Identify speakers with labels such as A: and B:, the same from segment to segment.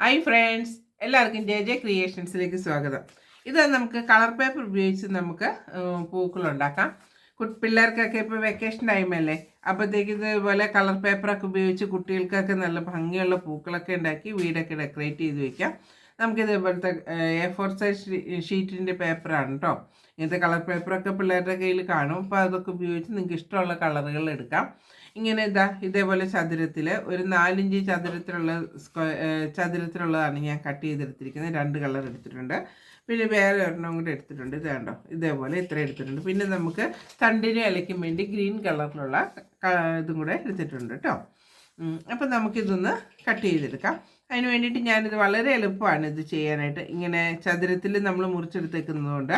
A: Hi friends എല്ലാവർക്കും J J ക്രിയേഷൻസിലേക്ക് സ്വാഗതം. ഇത് നമുക്ക് കളർ പേപ്പർ ഉപയോഗിച്ച് നമുക്ക് പൂക്കളുണ്ടാക്കാം കു- പിള്ളേർക്കൊക്കെ ഇപ്പോൾ വെക്കേഷൻ ടൈമല്ലേ അപ്പോഴത്തേക്ക് ഇതുപോലെ കളർ പേപ്പറൊക്കെ ഉപയോഗിച്ച് കുട്ടികൾക്കൊക്കെ നല്ല ഭംഗിയുള്ള പൂക്കളൊക്കെ ഉണ്ടാക്കി വീടൊക്കെ ഡെക്കറേറ്റ് ചെയ്ത് വയ്ക്കാം നമുക്ക് ഇതേപോലത്തെ എ ഫോർ സൈസ് ഷീറ്റിന്റെ പേപ്പറാണ് കേട്ടോ ഇങ്ങനത്തെ കളർ പേപ്പറൊക്കെ പിള്ളേരുടെ കയ്യിൽ കാണും. അപ്പോൾ അതൊക്കെ ഉപയോഗിച്ച് നിങ്ങൾക്ക് ഇഷ്ടമുള്ള കളറുകൾ എടുക്കാം. ഇങ്ങനെ ഇതാ ഇതേപോലെ ചതുരത്തിൽ ഒരു നാലിഞ്ച് ചതുരത്തിലുള്ള ചതുരത്തിലുള്ളതാണ് ഞാൻ കട്ട് ചെയ്തെടുത്തിരിക്കുന്നത്. രണ്ട് കളർ എടുത്തിട്ടുണ്ട്. പിന്നെ വേറെ ഒരെണ്ണം കൂടെ എടുത്തിട്ടുണ്ട്. ഇത് കണ്ടോ? ഇതേപോലെ ഇത്ര എടുത്തിട്ടുണ്ട്. പിന്നെ നമുക്ക് തണ്ടിനെ ഇലയ്ക്കും വേണ്ടി ഗ്രീൻ കളറിലുള്ള ഇതും കൂടെ എടുത്തിട്ടുണ്ട് കേട്ടോ. അപ്പം നമുക്കിതൊന്ന് കട്ട് ചെയ്തെടുക്കാം. അതിന് വേണ്ടിയിട്ട് ഞാനിത് വളരെ എളുപ്പമാണ് ഇത് ചെയ്യാനായിട്ട്. ഇങ്ങനെ ചതുരത്തിൽ നമ്മൾ മുറിച്ചെടുത്തേക്കുന്നതുകൊണ്ട്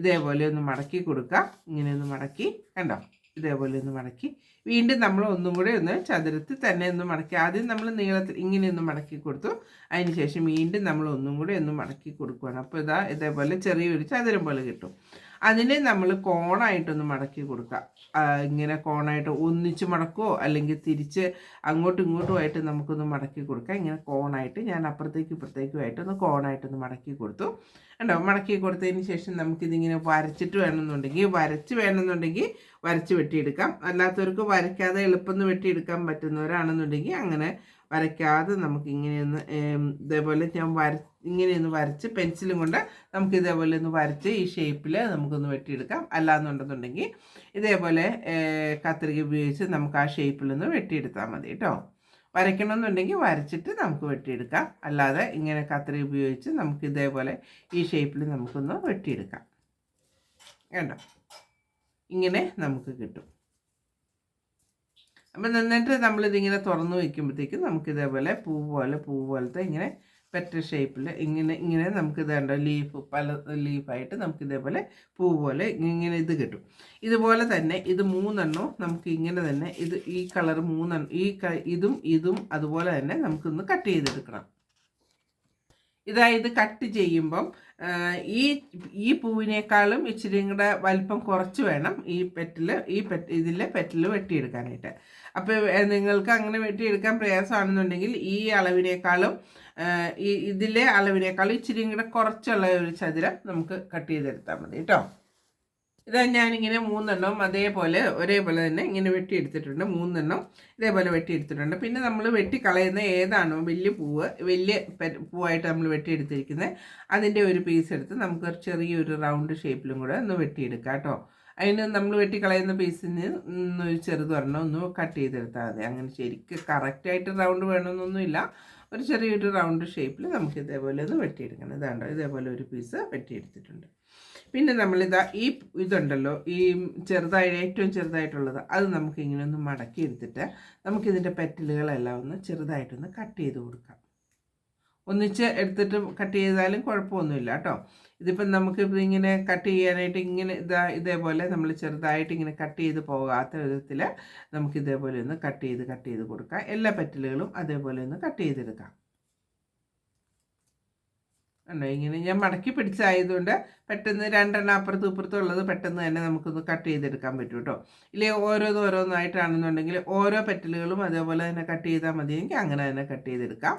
A: ഇതേപോലെ ഒന്ന് മടക്കി കൊടുക്കുക ഇങ്ങനെ ഒന്ന് മടക്കി കണ്ടോ? ഇതേപോലെ ഒന്ന് മടക്കി. വീണ്ടും നമ്മൾ ഒന്നും കൂടെ ഒന്ന് ചതുരത്തിൽ തന്നെ ഒന്ന് മടക്കി. ആദ്യം നമ്മൾ നീളത്തിൽ ഇങ്ങനെ ഒന്ന് മടക്കി കൊടുത്തു. അതിന് ശേഷം വീണ്ടും നമ്മൾ ഒന്നും കൂടെ ഒന്ന് മടക്കി കൊടുക്കുകയാണ് അപ്പോൾ ഇതാ ഇതേപോലെ ചെറിയൊരു ചതുരം പോലെ കിട്ടും. അതിനെ നമ്മൾ കോണായിട്ടൊന്ന് മടക്കി കൊടുക്കുക ആ, ഇങ്ങനെ കോണായിട്ട് ഒന്നിച്ച് മടക്കുമോ അല്ലെങ്കിൽ തിരിച്ച് അങ്ങോട്ടും ഇങ്ങോട്ടുമായിട്ട് നമുക്കൊന്ന് മടക്കി കൊടുക്കാം. ഇങ്ങനെ കോണായിട്ട് ഞാൻ അപ്പുറത്തേക്കും ഒന്ന് കോണായിട്ടൊന്ന് മടക്കി കൊടുത്തു. കണ്ടോ? മടക്കി കൊടുത്തതിന് ശേഷം നമുക്കിതിങ്ങനെ വരച്ചിട്ട് വേണമെന്നുണ്ടെങ്കിൽ വരച്ച് വേണമെന്നുണ്ടെങ്കിൽ വരച്ച് വെട്ടിയെടുക്കാം. അല്ലാത്തവർക്ക് വരയ്ക്കാതെ എളുപ്പം വെട്ടിയെടുക്കാൻ പറ്റുന്നവരാണെന്നുണ്ടെങ്കിൽ അങ്ങനെ വരയ്ക്കാതെ നമുക്ക് ഇങ്ങനെയൊന്ന് ഇതേപോലെ ഞാൻ വര ഇങ്ങനെയൊന്ന് വരച്ച് പെൻസിലും കൊണ്ട് നമുക്ക് ഇതേപോലെ ഒന്ന് വരച്ച് ഈ ഷേപ്പിൽ നമുക്കൊന്ന് വെട്ടിയെടുക്കാം. അല്ലാന്നുണ്ടെന്നുണ്ടെങ്കിൽ ഇതേപോലെ കത്രിക ഉപയോഗിച്ച് നമുക്ക് ആ ഷേപ്പിലൊന്ന് വെട്ടിയെടുത്താൽ മതി കേട്ടോ. വരയ്ക്കണമെന്നുണ്ടെങ്കിൽ വരച്ചിട്ട് നമുക്ക് വെട്ടിയെടുക്കാം. അല്ലാതെ ഇങ്ങനെ കത്രിക ഉപയോഗിച്ച് നമുക്ക് ഇതേപോലെ ഈ ഷേപ്പിൽ നമുക്കൊന്ന് വെട്ടിയെടുക്കാം. കണ്ടോ? ഇങ്ങനെ നമുക്ക് കിട്ടും. അപ്പം നിന്നിട്ട് നമ്മളിതിങ്ങനെ തുറന്ന് വയ്ക്കുമ്പോഴത്തേക്കും നമുക്ക് ഇതേപോലെ പൂ പോലെ പൂ പോലത്തെ ഇങ്ങനെ പെറ്റ ഷേപ്പിൽ ഇങ്ങനെ ഇങ്ങനെ നമുക്ക് ഇതേണ്ട ലീഫ് പല ലീഫായിട്ട് നമുക്ക് ഇതേപോലെ പൂ പോലെ ഇങ്ങനെ ഇത് കിട്ടും. ഇതുപോലെ തന്നെ ഇത് മൂന്നെണ്ണോ നമുക്ക് ഇങ്ങനെ തന്നെ ഇത് ഈ കളർ മൂന്നെണ്ണം ഈ ഇതും ഇതും അതുപോലെ തന്നെ നമുക്കൊന്ന് കട്ട് ചെയ്തെടുക്കണം. ഇതായത് കട്ട് ചെയ്യുമ്പം ഈ ഈ പൂവിനേക്കാളും ഇച്ചിരിയും കൂടെ വലിപ്പം കുറച്ച് വേണം ഈ പെറ്റിൽ ഈ പെറ്റ് ഇതിലെ പെറ്റിൽ വെട്ടിയെടുക്കാനായിട്ട്. അപ്പോൾ നിങ്ങൾക്ക് അങ്ങനെ വെട്ടിയെടുക്കാൻ പ്രയാസമാണെന്നുണ്ടെങ്കിൽ ഈ അളവിനേക്കാളും ഈ ഇതിലെ അളവിനേക്കാളും ഇച്ചിരിയും കൂടെ കുറച്ചുള്ള ഒരു ചതുരം നമുക്ക് കട്ട് ചെയ്തെടുത്താൽ മതി കേട്ടോ. ഇതാ ഞാനിങ്ങനെ മൂന്നെണ്ണം അതേപോലെ ഒരേപോലെ തന്നെ ഇങ്ങനെ വെട്ടിയെടുത്തിട്ടുണ്ട്. മൂന്നെണ്ണം ഇതേപോലെ വെട്ടിയെടുത്തിട്ടുണ്ട്. പിന്നെ നമ്മൾ വെട്ടിക്കളയുന്ന ഏതാണോ വലിയ പൂവ് വലിയ പൂവായിട്ട് നമ്മൾ വെട്ടിയെടുത്തിരിക്കുന്നത്. അതിന്റെ ഒരു പീസ് എടുത്ത് നമുക്ക് ചെറിയൊരു റൗണ്ട് ഷേപ്പിലും കൂടെ ഒന്ന് വെട്ടിയെടുക്കാം കേട്ടോ. അതിന് നമ്മൾ വെട്ടിക്കളയുന്ന പീസിന് ചെറുതൊരെണ്ണം ഒന്ന് കട്ട് ചെയ്തെടുത്താൽ മതി. അങ്ങനെ ശരിക്കും കറക്റ്റായിട്ട് റൗണ്ട് വേണമെന്നൊന്നുമില്ല. ഒരു ചെറിയൊരു റൗണ്ട് ഷേപ്പിൽ നമുക്ക് ഇതേപോലെ ഒന്ന് വെട്ടിയെടുക്കണം. ഇതാണ്ടോ ഇതേപോലെ ഒരു പീസ് വെട്ടിയെടുത്തിട്ടുണ്ട്. പിന്നെ നമ്മളിതാ ഈ ഇതുണ്ടല്ലോ ഈ ചെറുതായി ഏറ്റവും ചെറുതായിട്ടുള്ളത് അത് നമുക്ക് ഇങ്ങനെ ഒന്ന് മടക്കി എടുത്തിട്ട് നമുക്കിതിന്റെ പെറ്റലുകളെല്ലാം ഒന്ന് ചെറുതായിട്ടൊന്ന് കട്ട് ചെയ്ത് കൊടുക്കാം. ഒന്നിച്ച് എടുത്തിട്ട് കട്ട് ചെയ്താലും കുഴപ്പമൊന്നുമില്ല കേട്ടോ. ഇതിപ്പം നമുക്കിപ്പോൾ ഇങ്ങനെ കട്ട് ചെയ്യാനായിട്ട് ഇങ്ങനെ ഇതാ ഇതേപോലെ നമ്മൾ ചെറുതായിട്ട് ഇങ്ങനെ കട്ട് ചെയ്ത് പോകാത്ത വിധത്തിൽ നമുക്ക് ഇതേപോലെ ഒന്ന് കട്ട് ചെയ്ത് കട്ട് ചെയ്ത് കൊടുക്കാം. എല്ലാ പെറ്റലുകളും അതേപോലെ ഒന്ന് കട്ട് ചെയ്തെടുക്കാം. ഉണ്ടോ ഇങ്ങനെ ഞാൻ മടക്കി പിടിച്ചായതുകൊണ്ട് പെട്ടെന്ന് രണ്ടെണ്ണം അപ്പുറത്തും ഇപ്പുറത്തും ഉള്ളത് പെട്ടെന്ന് തന്നെ നമുക്കൊന്ന് കട്ട് ചെയ്തെടുക്കാൻ പറ്റും കേട്ടോ. ഇല്ലേ ഓരോന്ന് ഓരോന്നായിട്ടാണെന്നുണ്ടെങ്കിൽ ഓരോ പെറ്റലുകളും അതേപോലെ തന്നെ കട്ട് ചെയ്താൽ മതിയെങ്കിൽ അങ്ങനെ തന്നെ കട്ട് ചെയ്തെടുക്കാം.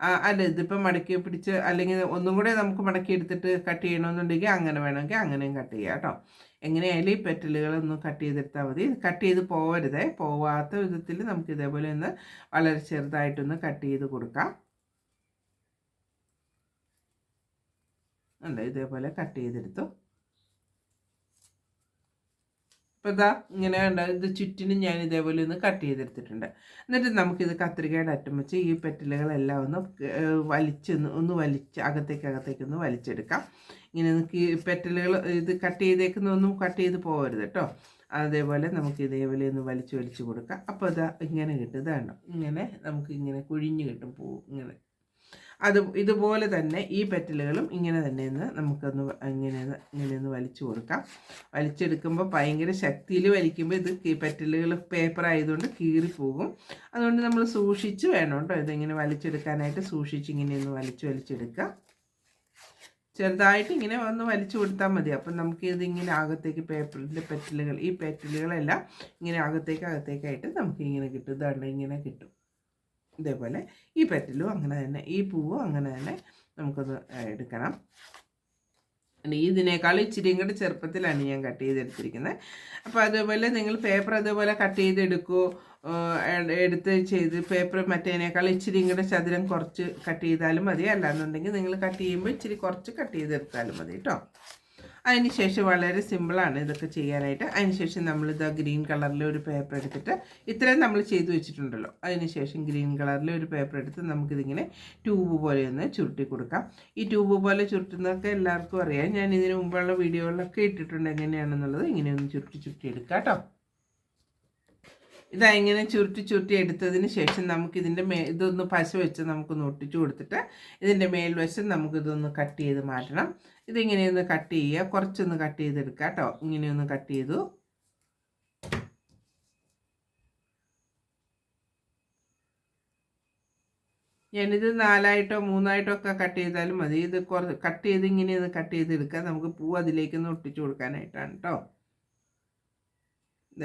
A: അല്ല ഇതിപ്പോൾ മടക്കി പിടിച്ച് അല്ലെങ്കിൽ ഒന്നും കൂടെ നമുക്ക് മടക്കി എടുത്തിട്ട് കട്ട് ചെയ്യണമെന്നുണ്ടെങ്കിൽ അങ്ങനെ വേണമെങ്കിൽ അങ്ങനെയും കട്ട് ചെയ്യാം കേട്ടോ. എങ്ങനെയായാലും ഈ പെറ്റലുകളൊന്നും കട്ട് ചെയ്തെടുത്താൽ മതി. കട്ട് ചെയ്ത് പോകരുതേ പോവാത്ത വിധത്തിൽ നമുക്ക് ഇതേപോലെ ഒന്ന് വളരെ ചെറുതായിട്ടൊന്ന് കട്ട് ചെയ്ത് കൊടുക്കാം. അല്ല ഇതേപോലെ കട്ട് ചെയ്തെടുത്തു. അപ്പോൾ ഇതാ ഇങ്ങനെ കണ്ട ഇത് ചുറ്റിനും ഞാൻ ഇതേപോലെ ഒന്ന് കട്ട് ചെയ്തെടുത്തിട്ടുണ്ട്. എന്നിട്ട് നമുക്കിത് കത്രികയുടെ അറ്റം വെച്ച് ഈ പെറ്റലുകളെല്ലാം ഒന്ന് വലിച്ചൊന്ന് ഒന്ന് വലിച്ച് അകത്തേക്ക് അകത്തേക്ക് ഒന്ന് വലിച്ചെടുക്കാം. ഇങ്ങനെ ഒന്ന് ഈ പെറ്റലുകൾ ഇത് കട്ട് ചെയ്തേക്കുന്ന ഒന്നും കട്ട് ചെയ്ത് പോകരുത് കേട്ടോ. അതേപോലെ നമുക്ക് ഇതേപോലെ ഒന്ന് വലിച്ചു വലിച്ച് കൊടുക്കാം. അപ്പോൾ ഇതാ ഇങ്ങനെ കിട്ടും. ഇതാണ് ഇങ്ങനെ നമുക്ക് ഇങ്ങനെ കുഴിഞ്ഞ് കിട്ടും പൂ ഇങ്ങനെ. അത് ഇതുപോലെ തന്നെ ഈ പെറ്റലുകളും ഇങ്ങനെ തന്നെ ഒന്ന് നമുക്കൊന്ന് ഇങ്ങനെ ഇങ്ങനെയൊന്ന് വലിച്ചു കൊടുക്കാം. വലിച്ചെടുക്കുമ്പോൾ ഭയങ്കര ശക്തിയിൽ വലിക്കുമ്പോൾ ഇത് പെറ്റലുകൾ പേപ്പർ ആയതുകൊണ്ട് കീറിപ്പോകും അതുകൊണ്ട് നമ്മൾ സൂക്ഷിച്ച് വേണം കേട്ടോ ഇതിങ്ങനെ വലിച്ചെടുക്കാനായിട്ട് സൂക്ഷിച്ച് ഇങ്ങനെയൊന്ന് വലിച്ച് വലിച്ചെടുക്കുക. ചെറുതായിട്ട് ഇങ്ങനെ ഒന്ന് വലിച്ചു കൊടുത്താൽ മതി. അപ്പം നമുക്ക് ഇതിങ്ങനെ അകത്തേക്ക് പേപ്പറിന്റെ പെറ്റലുകൾ ഈ പെറ്റലുകളെല്ലാം ഇങ്ങനെ അകത്തേക്ക് അകത്തേക്കായിട്ട് നമുക്ക് ഇങ്ങനെ കിട്ടും. ഇതാണ്ട് ഇങ്ങനെ കിട്ടും. ഇതേപോലെ ഈ പെറ്റലും അങ്ങനെ തന്നെ ഈ പൂവും അങ്ങനെ തന്നെ നമുക്കൊന്ന് എടുക്കണം. ഇതിനേക്കാൾ ഇച്ചിരി കൂടി ചെറുപ്പത്തിലാണ് ഞാൻ കട്ട് ചെയ്തെടുത്തിരിക്കുന്നത് അപ്പോൾ അതുപോലെ നിങ്ങൾ പേപ്പർ അതുപോലെ കട്ട് ചെയ്തെടുക്കുമോ എടുത്ത് ചെയ്ത് പേപ്പർ മറ്റേനേക്കാൾ ഇച്ചിരി കൂടെ ചതുരം കുറച്ച് കട്ട് ചെയ്താലും മതി. അല്ലാന്നുണ്ടെങ്കിൽ നിങ്ങൾ കട്ട് ചെയ്യുമ്പോൾ ഇച്ചിരി കുറച്ച് കട്ട് ചെയ്തെടുത്താലും മതി കേട്ടോ അതിനുശേഷം വളരെ സിമ്പിളാണ് ഇതൊക്കെ ചെയ്യാനായിട്ട്. അതിനുശേഷം നമ്മൾ ഇത് ഗ്രീൻ കളറിൽ ഒരു പേപ്പർ എടുത്തിട്ട് ഇത്രയും നമ്മൾ ചെയ്തു വെച്ചിട്ടുണ്ടല്ലോ. അതിനുശേഷം ഗ്രീൻ കളറിൽ ഒരു പേപ്പർ എടുത്ത് നമുക്കിതിങ്ങനെ ട്യൂബ് പോലെ ഒന്ന് ചുരുട്ടി കൊടുക്കാം. ഈ ട്യൂബ് പോലെ ചുരുട്ടുന്നതൊക്കെ എല്ലാവർക്കും അറിയാം. ഞാൻ ഇതിനു മുമ്പുള്ള വീഡിയോകളിലൊക്കെ ഇട്ടിട്ടുണ്ട് എങ്ങനെയാണെന്നുള്ളത് ഇങ്ങനെ ഒന്ന് ചുരുട്ടി ചുരുട്ടി എടുക്കാം കേട്ടോ. ഇതാ ഇങ്ങനെ ചുരുട്ടി ചുരുട്ടി എടുത്തതിന് ശേഷം നമുക്ക് ഇതിന്റെ മേ ഇതൊന്ന് പശ വെച്ച് നമുക്കൊന്ന് ഒട്ടിച്ചു കൊടുത്തിട്ട് ഇതിന്റെ മേൽവശം നമുക്കിതൊന്ന് കട്ട് ചെയ്ത് മാറ്റണം. ഇതിങ്ങനെയൊന്ന് കട്ട് ചെയ്യുക. കുറച്ചൊന്ന് കട്ട് ചെയ്തെടുക്കുക കേട്ടോ. ഇങ്ങനെയൊന്ന് കട്ട് ചെയ്തു. ഞാനിത് നാലായിട്ടോ മൂന്നായിട്ടോ ഒക്കെ കട്ട് ചെയ്താലും മതി. ഇത് കുറ കട്ട് ചെയ്ത് ഇങ്ങനെ ഒന്ന് കട്ട് ചെയ്തെടുക്കുക. നമുക്ക് പൂ അതിലേക്കൊന്ന് ഒട്ടിച്ചു കൊടുക്കാനായിട്ടാണ് കേട്ടോ.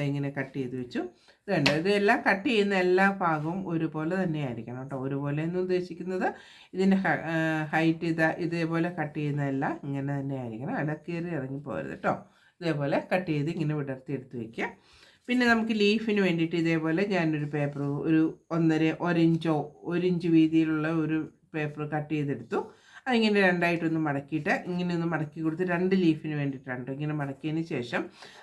A: ഇങ്ങനെ കട്ട് ചെയ്ത് വെച്ചു. ഇതുണ്ട് ഇതെല്ലാം കട്ട് ചെയ്യുന്ന എല്ലാ ഭാഗവും ഒരുപോലെ തന്നെ ആയിരിക്കണം കേട്ടോ. ഒരുപോലെ എന്ന് ഉദ്ദേശിക്കുന്നത് ഇതിന്റെ ഹൈറ്റ് ഇതാ ഇതേപോലെ കട്ട് ചെയ്യുന്നതെല്ലാം ഇങ്ങനെ തന്നെ ആയിരിക്കണം അല്ല കയറി ഇറങ്ങി പോകരുത് കേട്ടോ. ഇതേപോലെ കട്ട് ചെയ്ത് ഇങ്ങനെ വിടർത്തി എടുത്ത് വയ്ക്കുക പിന്നെ നമുക്ക് ലീഫിന് വേണ്ടിയിട്ട് ഇതേപോലെ ഞാനൊരു പേപ്പർ ഒരു ഒന്നര ഒരിഞ്ചോ ഒരിഞ്ച് വീതിയിലുള്ള ഒരു പേപ്പർ കട്ട് ചെയ്തെടുത്തു. അതിങ്ങനെ രണ്ടായിട്ടൊന്ന് മടക്കിയിട്ട് ഇങ്ങനെ ഒന്ന് മടക്കി കൊടുത്ത് രണ്ട് ലീഫിന് വേണ്ടിയിട്ടാണ് ഇങ്ങനെ മടക്കിയതിന് ശേഷം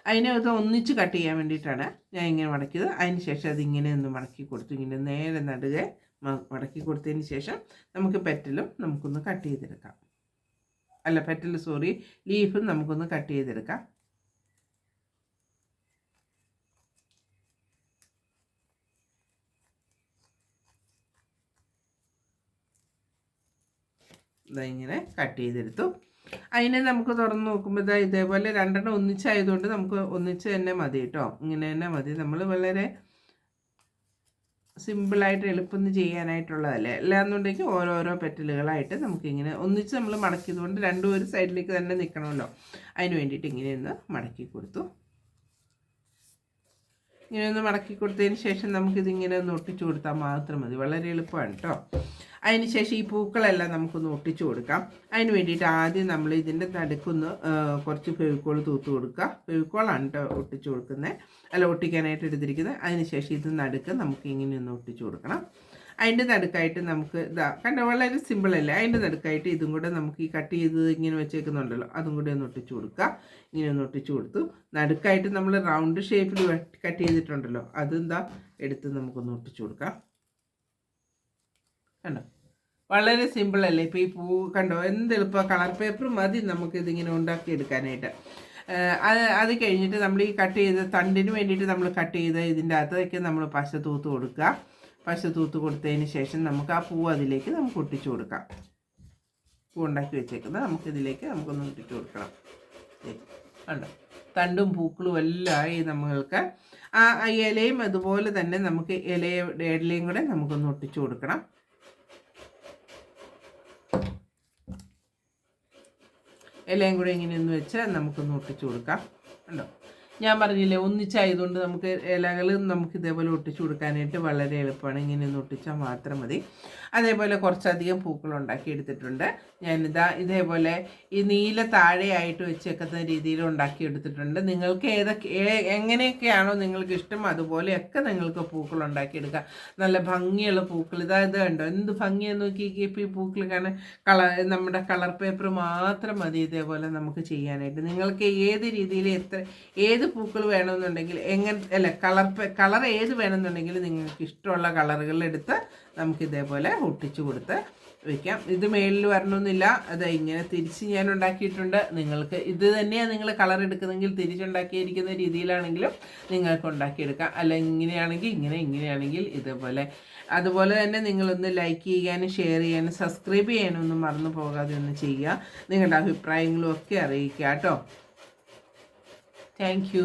A: അതിനെ അത് ഒന്നിച്ച് കട്ട് ചെയ്യാൻ വേണ്ടിയിട്ടാണ് ഞാൻ ഇങ്ങനെ മടക്കിയത്. അതിന് ശേഷം അത് ഇങ്ങനെ ഒന്ന് മടക്കി കൊടുത്തു. ഇങ്ങനെ നേരെ നടുകെ മടക്കി കൊടുത്തതിന് ശേഷം നമുക്ക് പെറ്റലും നമുക്കൊന്ന് കട്ട് ചെയ്തെടുക്കാം. അല്ല പെറ്റൽ സോറി ലീഫും നമുക്കൊന്ന് കട്ട് ചെയ്തെടുക്കാം. ഇങ്ങനെ കട്ട് ചെയ്തെടുത്തു. അതിനെ നമുക്ക് തുറന്ന് നോക്കുമ്പോൾ ഇതാ ഇതേപോലെ രണ്ടെണ്ണം ഒന്നിച്ചായതുകൊണ്ട് നമുക്ക് ഒന്നിച്ച് തന്നെ മതി കേട്ടോ ഇങ്ങനെ തന്നെ മതി. നമ്മൾ വളരെ സിമ്പിളായിട്ട് എളുപ്പം ചെയ്യാനായിട്ടുള്ളതല്ലേ. അല്ലാന്നുണ്ടെങ്കിൽ ഓരോരോ പെറ്റലുകളായിട്ട് നമുക്കിങ്ങനെ ഒന്നിച്ച് നമ്മൾ മടക്കിയതുകൊണ്ട് രണ്ടും ഒരു സൈഡിലേക്ക് തന്നെ നിൽക്കണമല്ലോ അതിന് വേണ്ടിയിട്ട് ഇങ്ങനെ ഒന്ന് മടക്കി കൊടുത്തു. ഇങ്ങനെ ഒന്ന് മടക്കി കൊടുത്തതിന് ശേഷം നമുക്കിതിങ്ങനെ ഒന്ന് ഒട്ടിച്ചു കൊടുത്താൽ മാത്രം മതി. വളരെ എളുപ്പമാണ് കേട്ടോ അതിനുശേഷം ഈ പൂക്കളെല്ലാം നമുക്കൊന്ന് ഒട്ടിച്ചു കൊടുക്കാം. അതിന് വേണ്ടിയിട്ട് ആദ്യം നമ്മൾ ഇതിന്റെ നടുക്കൊന്ന് കുറച്ച് ഫെവിക്കോൾ തൂത്ത് കൊടുക്കുക. ഫെവിക്കോളാണ് കേട്ടോ ഒട്ടിച്ചു കൊടുക്കുന്നത്. അല്ല ഒട്ടിക്കാനായിട്ട് എടുത്തിരിക്കുന്നത്. അതിനുശേഷം ഇത് നടുക്ക് നമുക്ക് ഇങ്ങനെ ഒന്ന് ഒട്ടിച്ചു കൊടുക്കണം. അതിന്റെ നടുക്കായിട്ട് നമുക്ക് ഇതാ കണ്ട? വളരെ സിമ്പിളല്ലേ അതിന്റെ നടുക്കായിട്ട് ഇതും കൂടെ നമുക്ക് ഈ കട്ട് ചെയ്ത് ഇങ്ങനെ വെച്ചേക്കുന്നുണ്ടല്ലോ. അതും കൂടെ ഒന്ന് ഒട്ടിച്ചു കൊടുക്കുക ഇങ്ങനെ ഒന്ന് ഒട്ടിച്ചു കൊടുത്തു. നടുക്കായിട്ട് നമ്മൾ റൗണ്ട് ഷേപ്പിൽ കട്ട് ചെയ്തിട്ടുണ്ടല്ലോ. അതെന്താ എടുത്ത് നമുക്കൊന്ന് ഒട്ടിച്ചു കൊടുക്കാം. കണ്ടോ? വളരെ സിമ്പിൾ അല്ലേ? ഇപ്പോൾ ഈ പൂ കണ്ടോ? എന്ത് എളുപ്പം കളർ പേപ്പർ മതി നമുക്ക് ഇതിങ്ങനെ ഉണ്ടാക്കി എടുക്കാനായിട്ട്. അത് അത് കഴിഞ്ഞിട്ട് നമ്മൾ ഈ കട്ട് ചെയ്ത തണ്ടിന് വേണ്ടിയിട്ട് നമ്മൾ കട്ട് ചെയ്ത ഇതിന്റെ അകത്തേക്ക് നമ്മൾ പശ തൂത്ത് കൊടുക്കുക പശ തൂത്ത് കൊടുത്തതിന് ശേഷം നമുക്ക് ആ പൂ അതിലേക്ക് നമുക്ക് ഒട്ടിച്ചു കൊടുക്കാം. പൂ ഉണ്ടാക്കി വെച്ചേക്കുന്നത് നമുക്കിതിലേക്ക് നമുക്കൊന്ന് ഒട്ടിച്ചു കൊടുക്കണം. കണ്ടോ? തണ്ടും പൂക്കളും എല്ലാം ആയി നമ്മൾക്ക് ആ ഇലയും അതുപോലെ തന്നെ നമുക്ക് ഇലയുടെ ഇലയും കൂടെ നമുക്കൊന്ന് ഒട്ടിച്ചു കൊടുക്കണം. ഇലയും കൂടെ ഇങ്ങനെ ഒന്ന് വെച്ച് നമുക്കൊന്ന് ഒട്ടിച്ചു കൊടുക്കാം. ഉണ്ടോ ഞാൻ പറഞ്ഞില്ലേ ഒന്നിച്ചായതുകൊണ്ട് നമുക്ക് ഇലകൾ നമുക്ക് ഇതേപോലെ ഒട്ടിച്ചു കൊടുക്കാനായിട്ട് വളരെ എളുപ്പമാണ്. ഇങ്ങനെ ഒന്ന് ഒട്ടിച്ചാൽ മാത്രം മതി. അതേപോലെ കുറച്ചധികം പൂക്കൾ ഉണ്ടാക്കി എടുത്തിട്ടുണ്ട്. ഞാനിതാ ഇതേപോലെ ഈ നീല താഴെയായിട്ട് വെച്ചേക്കുന്ന രീതിയിൽ ഉണ്ടാക്കി എടുത്തിട്ടുണ്ട്. നിങ്ങൾക്ക് ഏതൊക്കെ എങ്ങനെയൊക്കെയാണോ നിങ്ങൾക്ക് ഇഷ്ടം അതുപോലെയൊക്കെ നിങ്ങൾക്ക് പൂക്കൾ ഉണ്ടാക്കിയെടുക്കാം നല്ല ഭംഗിയുള്ള പൂക്കൾ. ഇതാ ഇത് കണ്ടോ? എന്ത് ഭംഗിയെന്ന് നോക്കി ഇപ്പോൾ ഈ പൂക്കൾ കാണാൻ. കളർ നമ്മുടെ കളർ പേപ്പർ മാത്രം മതി ഇതേപോലെ നമുക്ക് ചെയ്യാനായിട്ട്. നിങ്ങൾക്ക് ഏത് രീതിയിൽ എത്ര ഏത് പൂക്കൾ വേണമെന്നുണ്ടെങ്കിൽ എങ്ങനെ അല്ല കളർ കളർ ഏത് വേണമെന്നുണ്ടെങ്കിൽ നിങ്ങൾക്ക് ഇഷ്ടമുള്ള കളറുകളെടുത്ത് നമുക്ക് ഇതേപോലെ ഒട്ടിച്ചു കൊടുത്ത് വെക്കാം. ഇത് മേളിൽ വരണമെന്നില്ല. അത് ഇങ്ങനെ തിരിച്ച് ഞാൻ ഉണ്ടാക്കിയിട്ടുണ്ട്. നിങ്ങൾക്ക് ഇത് തന്നെയാണ് നിങ്ങൾ കളർ എടുക്കുന്നെങ്കിൽ തിരിച്ചുണ്ടാക്കിയിരിക്കുന്ന രീതിയിലാണെങ്കിലും നിങ്ങൾക്ക് ഉണ്ടാക്കിയെടുക്കാം. അല്ല ഇങ്ങനെയാണെങ്കിൽ ഇങ്ങനെ ഇങ്ങനെയാണെങ്കിൽ ഇതേപോലെ. അതുപോലെ തന്നെ നിങ്ങളൊന്ന് ലൈക്ക് ചെയ്യാനും ഷെയർ ചെയ്യാനും സബ്സ്ക്രൈബ് ചെയ്യാനും ഒന്നും മറന്നു പോകാതെ ഒന്ന് ചെയ്യുക. നിങ്ങളുടെ അഭിപ്രായങ്ങളും ഒക്കെ അറിയിക്കുക കേട്ടോ. താങ്ക്